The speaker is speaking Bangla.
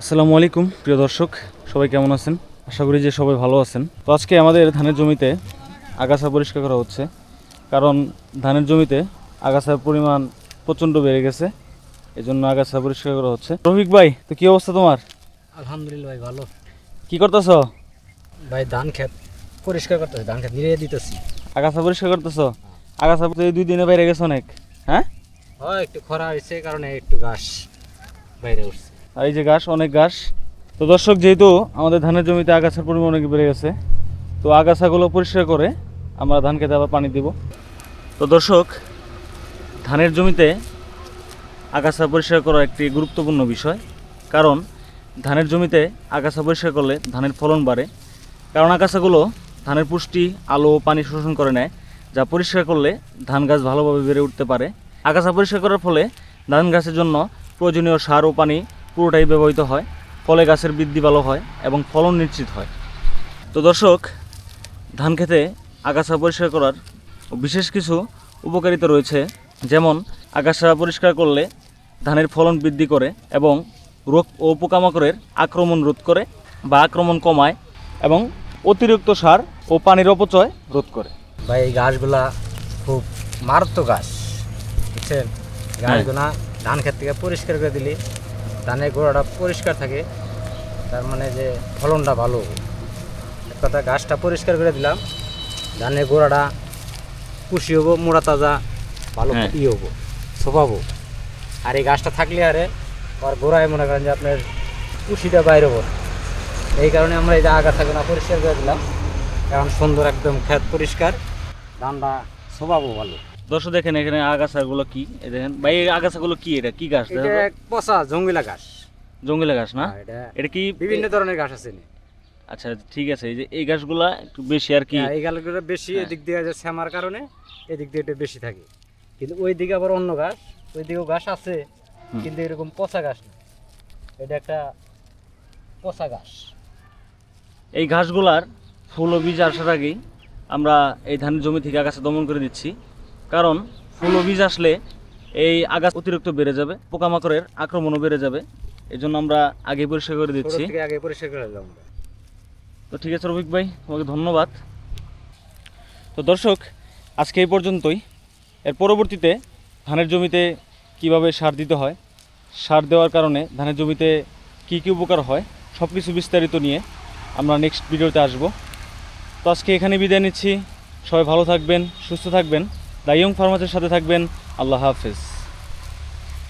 আসসালামু আলাইকুম প্রিয় দর্শক সবাই কেমন আছেন? আশা করি যে সবাই ভালো আছেন। তো আজকে আমাদের ধানের জমিতে আগাছা পরিষ্কার করা হচ্ছে কারণ ধানের জমিতে আগাছার পরিমাণ প্রচণ্ড বেড়ে গেছে এই জন্য আগাছা পরিষ্কার করা হচ্ছে। রফিক ভাই তো কি অবস্থা তোমার? আলহামদুলিল্লাহ ভাই ভালো। কি করতেছ? ভাই ধান খেত পরিষ্কার করতেছি ধান খেত নিয়ে দিতেছি। আগাছা পরিষ্কার করতেছ? আগাছা দুই দিনে বাইরে গেছে অনেক হ্যাঁ? হয় একটু খরা হয়েছে কারণে একটু ঘাস বাইরে উঠছে। আর এই যে ঘাস, অনেক ঘাস। তো দর্শক, যেহেতু আমাদের ধানের জমিতে আগাছার পরিমাণ অনেক বেড়ে গেছে, তো আগাছাগুলো পরিষ্কার করে আমরা ধান খেতে আবার পানি দিব। তো দর্শক, ধানের জমিতে আগাছা পরিষ্কার করা একটি গুরুত্বপূর্ণ বিষয়। কারণ, ধানের জমিতে আগাছা পরিষ্কার করলে ধানের ফলন বাড়ে। কারণ আগাছাগুলো ধানের পুষ্টি, আলো ও পানি শোষণ করে নেয়, যা পরিষ্কার করলে ধান গাছ ভালোভাবে বেড়ে উঠতে পারে। আগাছা পরিষ্কার করার ফলে ধান গাছের জন্য প্রয়োজনীয় সার ও পানি পুরোটাই ব্যবহৃত হয়। ফলে গাছের বৃদ্ধি ভালো হয় এবং ফলন নিশ্চিত হয়। তো দর্শক ধান খেতে আগাছা পরিষ্কার করার বিশেষ কিছু উপকারিতা রয়েছে। যেমন আগাছা পরিষ্কার করলে ধানের ফলন বৃদ্ধি করে এবং রোগ ও পোকামাকড়ের আক্রমণ রোধ করে বা আক্রমণ কমায় এবং অতিরিক্ত সার ও পানির অপচয় রোধ করে। ভাই এই গাছগুলা খুব মারাত্মক ঘাস বুঝছেন? ঘাসগুলা ধান খেত থেকে পরিষ্কার করে দিলে ধানের গোড়াটা পরিষ্কার থাকে তার মানে যে ফলনটা ভালো। এক কথা ঘাসটা পরিষ্কার করে দিলাম ধানের গোড়াটা কুশি হব মোড়া তাজা ভালো হ্যাঁ। ই হব সোপাবো আর এই গাছটা থাকলে আরে আর গোড়ায় মনে করেন যে আপনার কুশিটা বাইরে হব এই কারণে আমরা এই যে আগা থাকে না পরিষ্কার করে দিলাম কারণ সুন্দর একদম ক্ষেত পরিষ্কার ধানটা শোভাবো ভালো। দর্শক দেখেন এখানে আগাছাগুলো কি? এই দেখেন ভাই এই আগাছাগুলো কি এটা? কি এটা এক পচা জঙ্গিলা ঘাস জঙ্গলে ঘাস না? হ্যাঁ, এটা কি বিভিন্ন ধরনের ঘাস আছে আচ্ছা ঠিক আছে এই যে এই গাছগুলা একটু বেশি আর কি হ্যাঁ, এই গাছগুলো বেশি হ্যাঁ। এদিক দিয়ে যে শ্যামার কারণে এদিক দিয়ে বেশি থাকে। কিন্তু ওই দিকে আবার অন্য ঘাস ওই দিকেও ঘাস আছে কিন্তু এরকম পচা ঘাস না। এটা একটা পচা ঘাস এই ঘাসগুলার ফুল ও বীজ আসার আগেই আমরা এই ধানের জমি থেকে আগাছা দমন করে দিচ্ছি। কারণ ফুল বীজ আসলে এই আগাছ অতিরিক্ত বেড়ে যাবে পোকামাকড়ের আক্রমণও বেড়ে যাবে। এই জন্য আমরা আগে পরিষ্কার করে দিচ্ছি। আগে পরিষ্কার করে দিলাম তো ঠিক আছে রফিক ভাই তোমাকে ধন্যবাদ। তো দর্শক আজকে এই পর্যন্তই। এর পরবর্তীতে ধানের জমিতে কীভাবে সার দিতে হয় সার দেওয়ার কারণে ধানের জমিতে কি কি উপকার হয় সব কিছু বিস্তারিত নিয়ে আমরা নেক্সট ভিডিওতে আসব। তো আজকে এখানে বিদায় নিচ্ছি। সবাই ভালো থাকবেন সুস্থ থাকবেন। দাইয়ং ফার্মাসের সাথে থাকবেন। আল্লাহ হাফেজ।